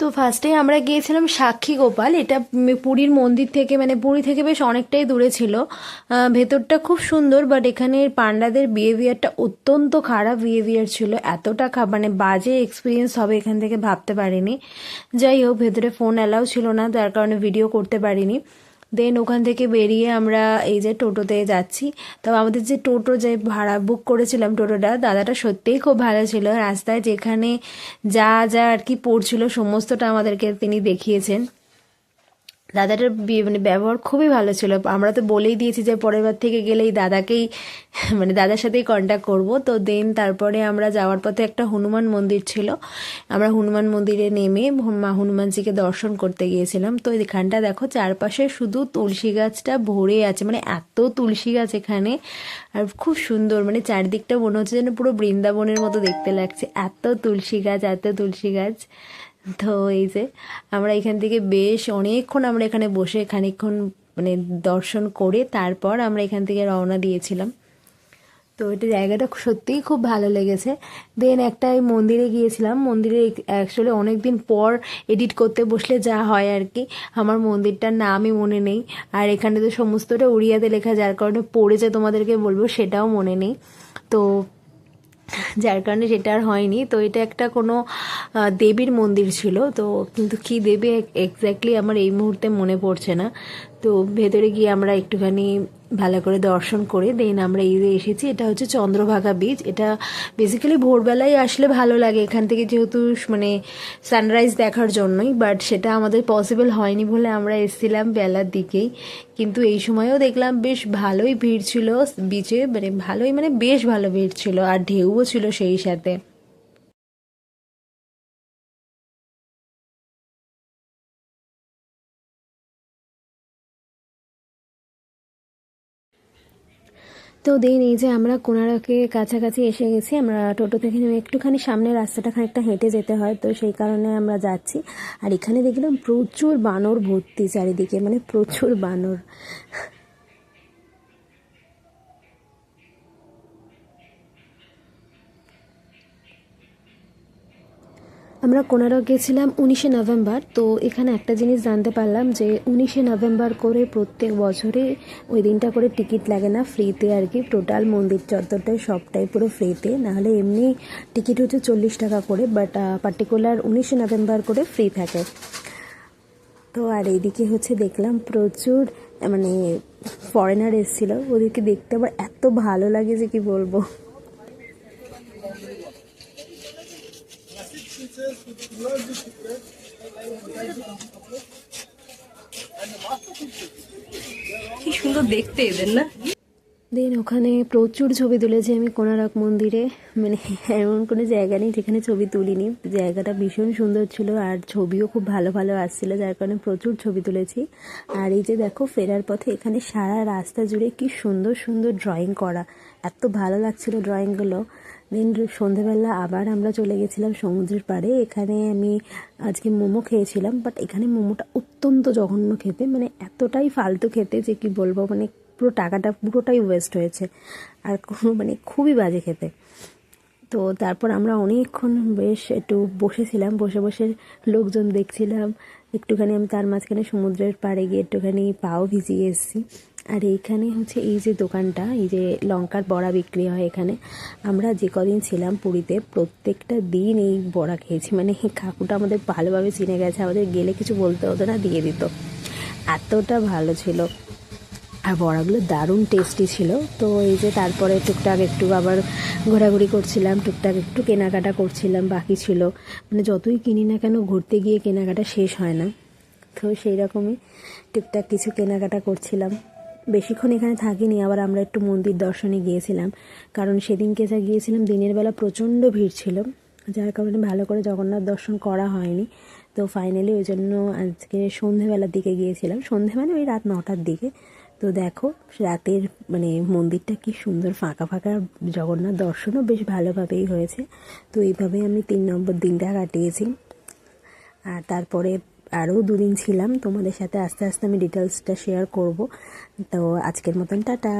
তো ফার্স্টে আমরা গিয়েছিলাম সাক্ষী গোপাল। এটা পুরীর মন্দির থেকে মানে পুরী থেকে বেশ অনেকটাই দূরে ছিল। ভেতরটা খুব সুন্দর বাট এখানের পান্ডাদের বিহেভিয়ারটা অত্যন্ত খারাপ বিহেভিয়ার ছিল। এতটা মানে বাজে এক্সপিরিয়েন্স হবে এখান থেকে ভাবতে পারিনি। যাই হোক, ভেতরে ফোন অ্যালাউ ছিল না, তার কারণে ভিডিও করতে পারিনি। দেন ওখান থেকে বেরিয়ে আমরা এই যে টোটোতে যাচ্ছি। তো আমাদের যে টোটো যে ভাড়া বুক করেছিলাম টোটোটা, দাদাটা সত্যিই খুব ভালো ছিল। রাস্তায় যেখানে যা যা আর কি পড়ছিল, সমস্তটা আমাদেরকে তিনি দেখিয়েছেন। দাদাটার মানে ব্যবহার খুবই ভালো ছিল। আমরা তো বলেই দিয়েছি যে পরের বার থেকে গেলেই দাদাকেই মানে দাদার সাথেই কন্ট্যাক্ট করব। তো দেন তারপরে আমরা যাওয়ার পথে একটা হনুমান মন্দির ছিল। আমরা হনুমান মন্দিরে নেমে মা হনুমানজিকে দর্শন করতে গিয়েছিলাম। তো এখানটা দেখো চারপাশে শুধু তুলসী গাছটা ভরে আছে। মানে এত তুলসী গাছ এখানে। আর খুব সুন্দর মানে চারদিকটা মনে হচ্ছে যেন পুরো বৃন্দাবনের মতো দেখতে লাগছে। এত তুলসী গাছ, এত তুলসী গাছ। তো এই যে আমরা এখান থেকে বেশ অনেকক্ষণ আমরা এখানে বসে খানিকক্ষণ মানে দর্শন করে তারপর আমরা এখান থেকে রওনা দিয়েছিলাম। তো এটা জায়গাটা সত্যিই খুব ভালো লেগেছে। দেন একটা ওই মন্দিরে গিয়েছিলাম। মন্দিরে অ্যাকচুয়ালি অনেক দিন পর এডিট করতে বসলে যা হয় আর কি। আমার মন্দিরটার নামই মনে নেই। আর এখানে তো সমস্তটা উড়িয়াতে লেখা, যার কারণে পড়েছে তোমাদেরকে বলব সেটাও মনে নেই। তো যার কারণে সেটা আর হয়নি। তো এটা একটা কোনো দেবীর মন্দির ছিল। তো কিন্তু কি দেবী এক্স্যাক্টলি আমার এই মুহূর্তে মনে পড়ছে না। তো ভেতরে গিয়ে আমরা একটুখানি ভালো করে দর্শন করে দেন আমরা এই যে এসেছি, এটা হচ্ছে চন্দ্রভাগা বীচ এটা বেসিক্যালি ভোরবেলায় আসলে ভালো লাগে এখান থেকে যেহেতু মানে সানরাইজ দেখার জন্যই বাট সেটা আমাদের পসিবল হয়নি বলে আমরা এসেছিলাম বেলার দিকেই। কিন্তু এই সময়ও দেখলাম বেশ ভালোই ভিড় ছিল বিচে মানে ভালোই মানে বেশ ভালো ভিড় ছিল, আর ঢেউও ছিল সেই সাথে। তো দেন এই যে আমরা কোনারকের কাছাকাছি এসে গেছি। আমরা টোটো থেকে নেমে একটুখানি সামনে রাস্তাটা খানিকটা হেঁটে যেতে হয়, তো সেই কারণে আমরা যাচ্ছি। আর এখানে দেখলাম প্রচুর বানর ভর্তি চারিদিকে মানে প্রচুর বানর। আমরা কোনারক গেছিলাম উনিশে নভেম্বর, তো এখানে একটা জিনিস জানতে পারলাম যে উনিশে নভেম্বর করে প্রত্যেক বছরে ওই দিনটা করে টিকিট লাগে না, ফ্রিতে আর কি। টোটাল মন্দির চত্বরটাই সবটাই পুরো ফ্রিতে, নাহলে এমনি টিকিট হচ্ছে চল্লিশ টাকা করে বাট পার্টিকুলার উনিশে নভেম্বর করে ফ্রি থাকে। তো আর এইদিকে হচ্ছে দেখলাম প্রচুর মানে ফরেনার এসেছিল, ওদেরকে দেখতে আবার এত ভালো লাগে যে কি বলব। কি সুন্দর দেখতে এদের, না? দেন ওখানে প্রচুর ছবি তুলেছি আমি কোনারক মন্দিরে। মানে এমন কোনো জায়গা নেই যেখানে ছবি তুলিনি। জায়গাটা ভীষণ সুন্দর ছিল আর ছবিও খুব ভালো ভালো আসছিল, যার কারণে প্রচুর ছবি তুলেছি। আর এই যে দেখো, ফেরার পথে এখানে সারা রাস্তা জুড়ে কি সুন্দর সুন্দর ড্রয়িং করা। এত ভালো লাগছিল ড্রয়িংগুলো দেন সন্ধেবেলা আবার আমরা চলে গেছিলাম সমুদ্রের পাড়ে। এখানে আমি আজকে মোমো খেয়েছিলাম বাট এখানে মোমোটা অত্যন্ত জঘন্য খেতে মানে এতটাই ফালতু খেতে যে কি বলব মানে পুরো টাকাটা পুরোটাই ওয়েস্ট হয়েছে। আর কোনো মানে খুবই বাজে খেতে। তো তারপর আমরা অনেকক্ষণ বেশ একটু বসেছিলাম, বসে বসে লোকজন দেখছিলাম। একটুখানি আমি তার মাঝখানে সমুদ্রের পাড়ে গিয়ে একটুখানি পাও ভিজিয়ে এসেছি। আর এইখানে হচ্ছে এই যে দোকানটা, এই যে লঙ্কার বড়া বিক্রি হয় এখানে। আমরা যে কদিন ছিলাম পুরীতে, প্রত্যেকটা দিন এই বড়া খেয়েছি। মানে কাকুটা আমাদের ভালোভাবে চিনে গেছে, আমাদের গেলে কিছু বলতে হতো না, দিয়ে দিত। এতটা ভালো ছিল। আর বড়াগুলো দারুণ টেস্টি ছিল। তো এই যে তারপরে টুকটাক একটু আবার ঘোরাঘুরি করছিলাম, টুকটাক একটু কেনাকাটা করছিলাম, বাকি ছিল। মানে যতই কিনি না কেন, ঘুরতে গিয়ে কেনাকাটা শেষ হয় না। তো সেই রকমই টুকটাক কিছু কেনাকাটা করছিলাম। বেশিক্ষণ এখানে থাকিনি, আবার আমরা একটু মন্দির দর্শনে গিয়েছিলাম। কারণ সেদিনকে যা গিয়েছিলাম, দিনের বেলা প্রচণ্ড ভিড় ছিল। যার কারণে ভালো করে জগন্নাথ দর্শন করা হয়নি। তো ফাইনালি ওই জন্য আজকে সন্ধেবেলার দিকে গিয়েছিলাম। সন্ধে মানে ওই রাত নটার দিকে। তো দেখো, রাতের মানে মন্দিরটা কি সুন্দর, ফাঁকা ফাঁকা জগন্নাথ দর্শনও বেশ ভালোভাবেই হয়েছে। তো এইভাবে আমি তিন নম্বর দিনটা কাটিয়েছি। আর তারপরে আরও দুদিন ছিলাম। তোমাদের সাথে আস্তে আস্তে আমি ডিটেলসটা শেয়ার করব। তো আজকের মতন টাটা।